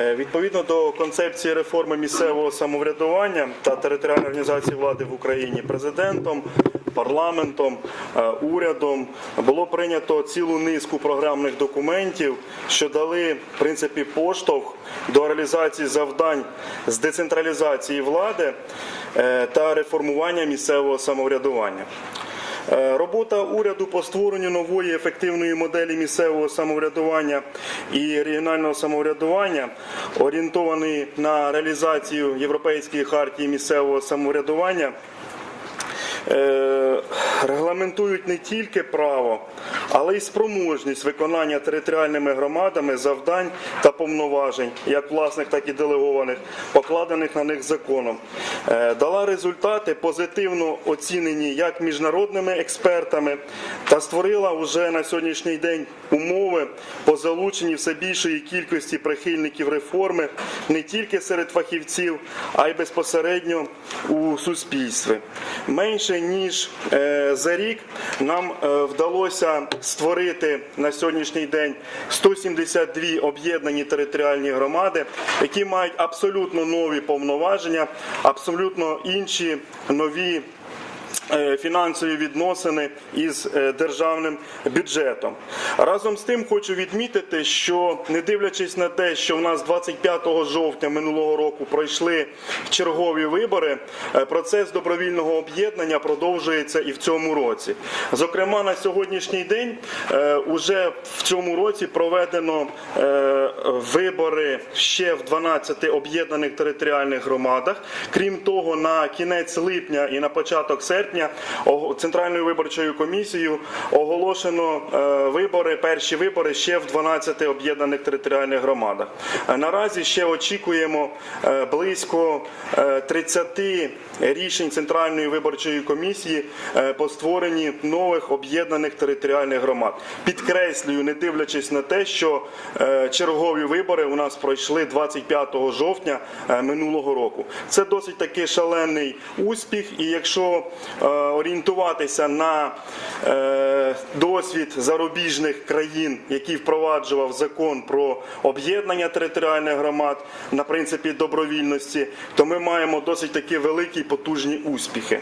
Е, Відповідно до концепції реформи місцевого самоврядування та територіальної організації влади в Україні президентом, парламентом, е, урядом було прийнято цілу низку програмних документів, що дали в принципі поштовх до реалізації завдань з децентралізації влади е, та реформування місцевого самоврядування. Е, Робота уряду по створенню нової ефективної моделі місцевого самоврядування і регіонального самоврядування, орієнтованої на реалізацію Європейської хартії місцевого самоврядування, е, регламентують не тільки право, але й спроможність виконання територіальними громадами завдань та повноважень, як власних, так і делегованих, покладених на них законом. Е, Дала результати позитивно оцінені як міжнародними експертами та створила вже на сьогоднішній день умови по залученні все більшої кількості прихильників реформи не тільки серед фахівців, а й безпосередньо у суспільстві. Менше ніж е, за рік нам е, вдалося створити на сьогоднішній день 172 об'єднані територіальні громади, які мають абсолютно нові повноваження, абсолютно інші нові фінансові відносини із е, державним бюджетом. Разом з тим хочу відмітити, що не дивлячись на те, що в нас 25 жовтня минулого року пройшли чергові вибори, е, процес добровільного об'єднання продовжується і в цьому році. Зокрема, на сьогоднішній день е, уже в цьому році проведено е, вибори ще в 12 об'єднаних територіальних громадах. Крім того, на кінець липня і на початок серпня ого- Центральною виборчою комісією оголошено е, вибори, перші вибори ще в 12 об'єднаних територіальних громадах. Е, Наразі ще очікуємо е, близько е, 30 рішень Центральної виборчої комісії по створенні нових об'єднаних територіальних громад. Підкреслюю, не дивлячись на те, що чергові вибори у нас пройшли 25 жовтня минулого року. Це досить таки шалений успіх, і якщо орієнтуватися на е, досвід зарубіжних країн, які впроваджував закон про об'єднання територіальних громад на принципі добровільності, то ми маємо досить такі великі потужні успіхи.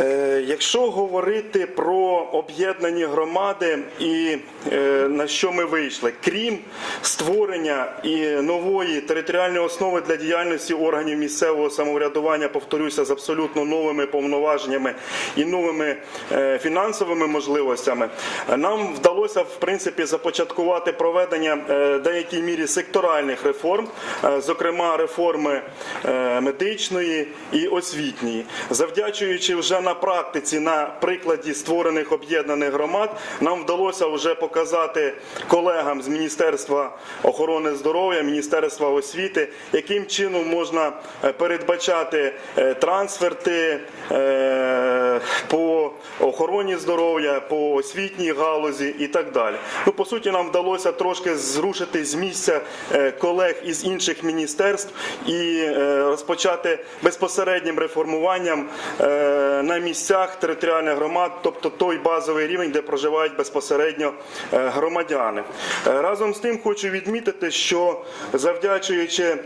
Е, Якщо говорити про об'єднані громади і е, на що ми вийшли, крім створення і нової територіальної основи для діяльності органів місцевого самоврядування, повторюся, з абсолютно новими повноваженнями і новими е, фінансовими можливостями, нам вдалося в принципі започаткувати проведення деякій мірі секторальних реформ, зокрема реформи медичної і освітньої, завдячуючи вже на практиці на прикладі створених об'єднаних громад, нам вдалося вже показати колегам з Міністерства охорони здоров'я, Міністерства освіти, яким чином можна е, передбачати е, трансферти е, по охороні здоров'я, по освітній галузі і так далі. Ну, по суті, нам вдалося трошки зрушити з місця е, колег із інших міністерств і е, розпочати безпосереднім реформуванням е, на місцях територіальних громад, тобто той базовий рівень, де проживають безпосередньо громадяни. Разом з тим хочу відмітити, що завдячуючи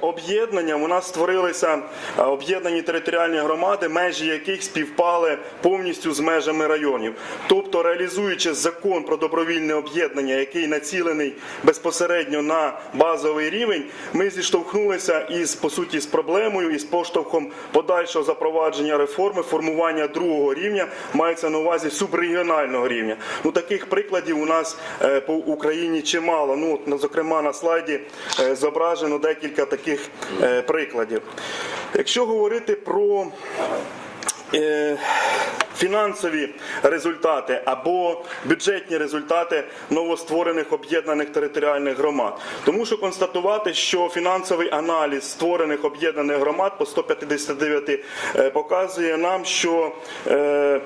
об'єднанням, у нас створилися об'єднані територіальні громади, межі яких співпали повністю з межами районів. Тобто, реалізуючи закон про добровільне об'єднання, який націлений безпосередньо на базовий рівень, ми зіштовхнулися із по суті з проблемою і з поштовхом подальшого запровадження реформи, формування другого рівня мається на увазі субрегіонального рівня. Ну таких прикладів у нас е, по Україні чимало. Ну, зокрема, на слайді е, зображено декілька таких е, прикладів. Якщо говорити про е, фінансові результати або бюджетні результати новостворених об'єднаних територіальних громад. Тому що констатувати, що фінансовий аналіз створених об'єднаних громад по 159 е, показує нам, що е, е,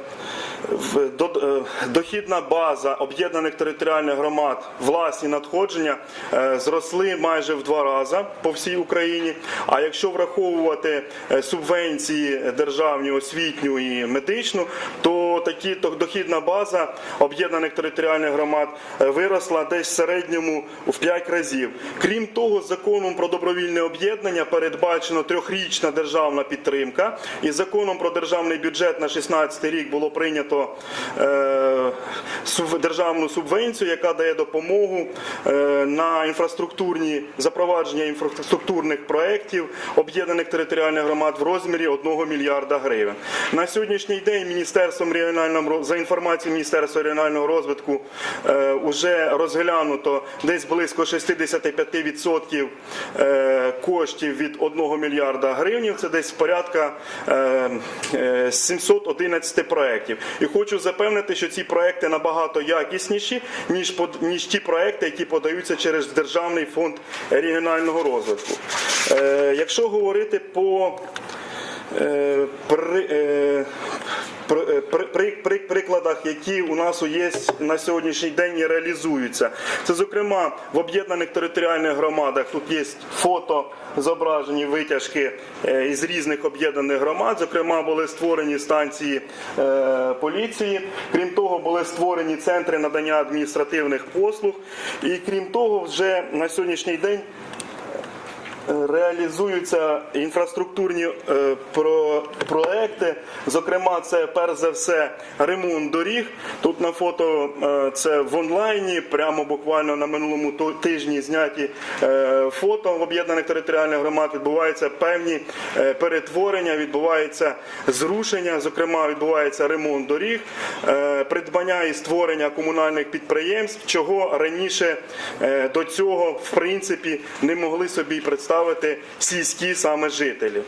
дохідна база об'єднаних територіальних громад, власні надходження зросли майже в два рази по всій Україні. А якщо враховувати субвенції державні, освітню і медичну, то такі то дохідна база об'єднаних територіальних громад е, виросла десь в середньому в 5 разів. Крім того, законом про добровільне об'єднання передбачено трьохрічна державна підтримка, і законом про державний бюджет на 16 рік було прийнято е, державну субвенцію, яка дає допомогу е, на інфраструктурні запровадження інфраструктурних проєктів об'єднаних територіальних громад в розмірі 1 мільярда гривень. На сьогоднішній день Міністерством регіонального за інформацією Міністерства регіонального розвитку е, уже розглянуто десь близько 65% е, коштів від 1 мільярда гривень. Це десь порядка е, е, 711 проєктів. І хочу запевнити, що ці проекти набагато якісніші, ніж, ніж ті проекти, які подаються через Державний фонд регіонального розвитку. Е, Якщо говорити по е, при, прикладах, які у нас є на сьогоднішній день і реалізуються. Це, зокрема, в об'єднаних територіальних громадах тут є фото зображені витяжки е, із різних об'єднаних громад. Зокрема, були створені станції е, поліції. Крім того, були створені центри надання адміністративних послуг. І крім того, вже на сьогоднішній день реалізуються інфраструктурні е, про, проекти. Зокрема, це перш за все ремонт доріг. Тут на фото е, це в онлайні, прямо буквально на минулому тижні зняті е, фото в об'єднаних територіальних громад. Відбуваються певні перетворення, відбувається зрушення. Зокрема, відбувається ремонт доріг, придбання і створення комунальних підприємств, чого раніше до цього в принципі не могли собі й представити сільські саме жителі.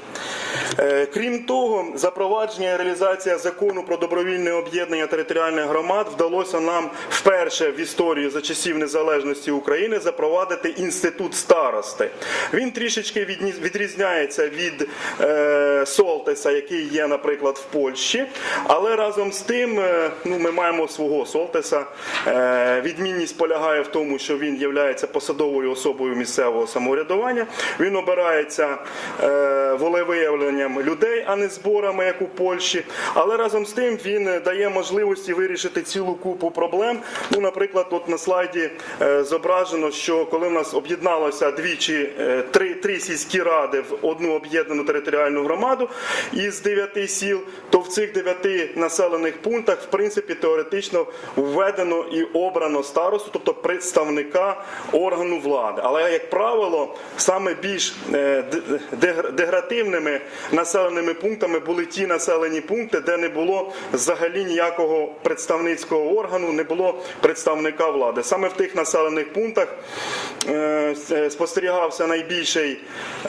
Е, Крім того, запровадження і реалізація закону про добровільне об'єднання територіальних громад вдалося нам вперше в історії за часів незалежності України запровадити інститут старости. Він трішечки відрізняється від е, Солтеса, який є, наприклад, в Польщі, але разом з тим е, ну, ми маємо свого Солтеса. Е, відмінність полягає в тому, що він є посадовою особою місцевого самоврядування. Він обирається е, волевиявленням людей, а не зборами, як у Польщі. Але разом з тим він дає можливості вирішити цілу купу проблем. Ну, наприклад, от на слайді е, зображено, що коли в нас об'єдналося двічі е, три, три сільські ради в одну об'єднану територіальну громаду із дев'яти сіл, то в цих дев'яти населених пунктах, в принципі, теоретично введено і обрано старосту, тобто представника органу влади. Але, як правило, саме більш е, д- дегр- деградивними населеними пунктами були ті населені пункти, де не було взагалі ніякого представницького органу, не було представника влади. Саме в тих населених пунктах е, спостерігався найбільший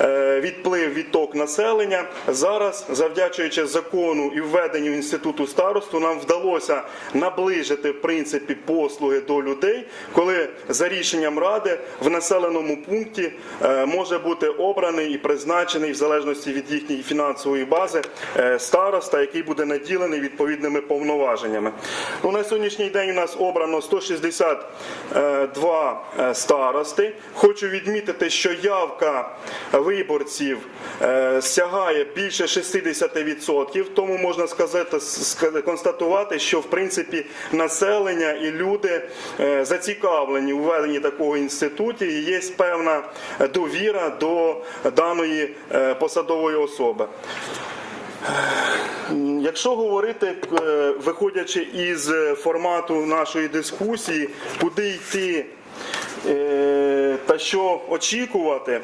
е, відплив відток населення. Зараз, завдячуючи закону і введенню інституту старосту, нам вдалося наближити в принципі послуги до людей, коли за рішенням ради в населеному пункті е, може бути обраний і призначений в залежності від їхньої фінансової бази е, староста, який буде наділений відповідними повноваженнями. Ну, на сьогоднішній день у нас обрано 162 е, старости. Хочу відмітити, що явка виборців е, сягає більше 60%, тому можна сказати, констатувати, що в принципі населення і люди е, зацікавлені у введенні такого інституту і є певна довіра до даної е, посадової особи. Якщо говорити, е, виходячи із формату нашої дискусії, куди йти е, та що очікувати,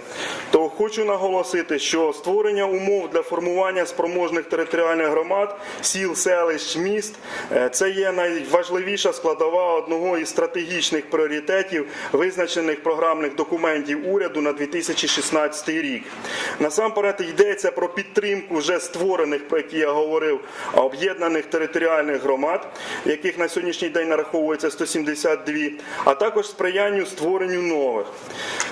то хочу наголосити, що створення умов для формування спроможних територіальних громад, сіл, селищ, міст е, це є найважливіша складова одного із стратегічних пріоритетів, визначених програмних документів уряду на 2016 рік. Насамперед йдеться про підтримку вже створених, про які я говорив, об'єднаних територіальних громад, яких на сьогоднішній день нараховується 172, а також сприянню створенню нових.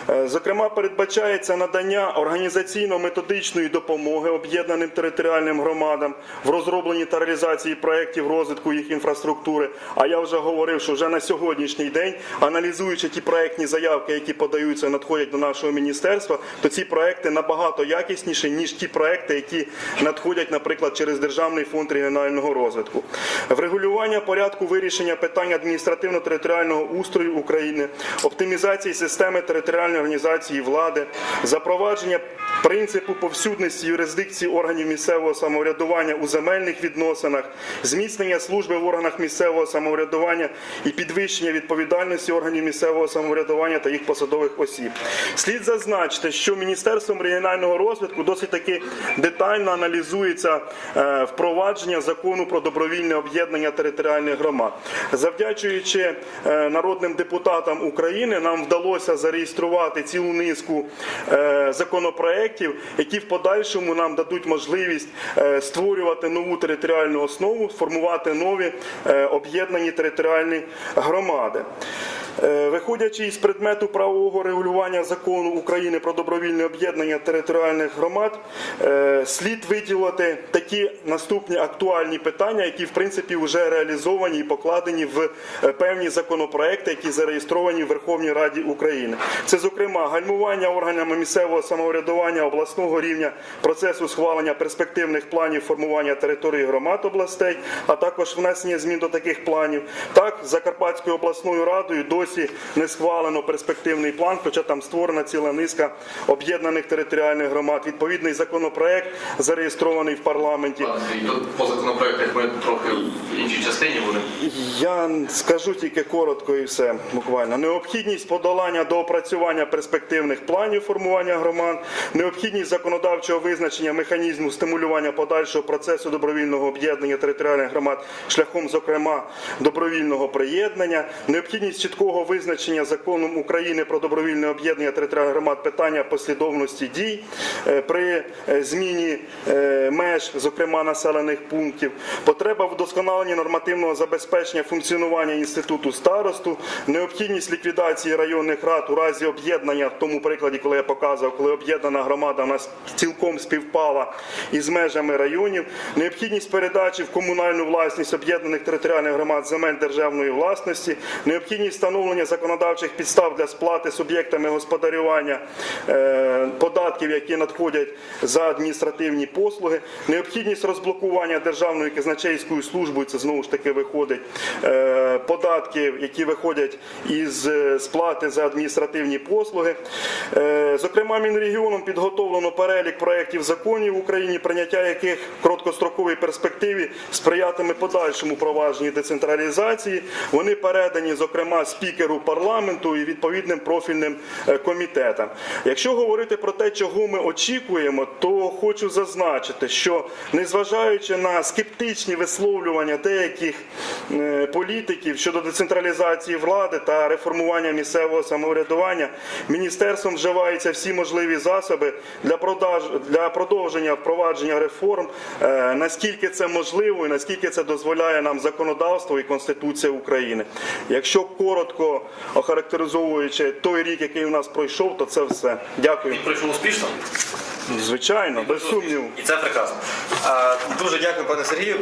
Е, Зокрема, передбачається надання організаційно-методичної допомоги об'єднаним територіальним громадам в розробленні та реалізації проєктів розвитку їх інфраструктури. А я вже говорив, що вже на сьогоднішній день, аналізуючи ті проєктні заявки, які подаються, надходять до нашого міністерства, то ці проекти набагато якісніші, ніж ті проекти, які надходять, наприклад, через Державний фонд регіонального розвитку. Врегулювання порядку вирішення питань адміністративно-територіального устрою України, оптимізації системи територіальної організації влади, запровадження принципу повсюдності юрисдикції органів місцевого самоврядування у земельних відносинах, зміцнення служби в органах місцевого самоврядування і підвищення відповідальності органів місцевого самоврядування та їх посадових осіб. Слід зазначити, що Міністерством регіонального розвитку досить таки детально аналізується е, впровадження закону про добровільне об'єднання територіальних громад. Завдячуючи е, народним депутатам України, нам вдалося зареєструвати цілу низку е, законопроєктів, які в подальшому нам дадуть можливість е, створювати нову територіальну основу, формувати нові е, об'єднані територіальні громади. Е, Виходячи із предмету правового регулювання закону України про добровільне об'єднання територіальних громад, слід виділити такі наступні актуальні питання, які в принципі вже реалізовані і покладені в певні законопроекти, які зареєстровані в Верховній Раді України. Це, зокрема, гальмування органами місцевого самоврядування обласного рівня процесу схвалення перспективних планів формування території громад областей, а також внесення змін до таких планів. Так, Закарпатською обласною радою досі не схвалено перспективний план, хоча там створена ціла низка об'єднаних територіальних громад. Відповідний законопроект зареєстрований в парламенті. По законопроектах ми трохи частині будемо. Я скажу тільки коротко і все буквально. Необхідність подолання до опрацювання перспективних планів формування громад, необхідність законодавчого визначення механізму стимулювання подальшого процесу добровільного об'єднання територіальних громад шляхом, зокрема, добровільного приєднання, необхідність чіткого визначення законом України про добровільне об'єднання територіальних громад питання послідовності дій е, при е, зміні е, меж, зокрема населених пунктів, потреба вдосконалення нормативного забезпечення функціонування інституту старосту, необхідність ліквідації районних рад у разі об'єднання, в тому прикладі, коли я показував, коли об'єднана громада у нас цілком співпала із межами районів, необхідність передачі в комунальну власність об'єднаних територіальних громад земель державної власності, необхідність встановлення законодавчих підстав для сплати суб'єктами господарювання е, податків, які надходять за адміністративні послуги, необхідність розблокування державної казначейської служби, це знову ж таки виходить е, податків, які виходять із е, сплати за адміністративні послуги. Е, Зокрема, Мінрегіоном підготовлено перелік проєктів законів в Україні, прийняття яких в короткостроковій перспективі сприятиме подальшому провадженню децентралізації. Вони передані, зокрема, спікеру парламенту і відповідним профільним комітетам. Якщо говорити про те, чого ми очікуємо, то хочу зазначити, що незважаючи на скептичні висловлювання деяких е, політиків щодо децентралізації влади та реформування місцевого самоврядування, міністерством вживаються всі можливі засоби для продаж для продовження впровадження реформ, е, наскільки це можливо і наскільки це дозволяє нам законодавство і Конституція України. Якщо коротко охарактеризовуючи той рік, який у нас пройшов, то це все. Дякую. Він пройшов успішно. Звичайно, без сумніву. І це прекрасно. Дуже дякую, пане Сергію.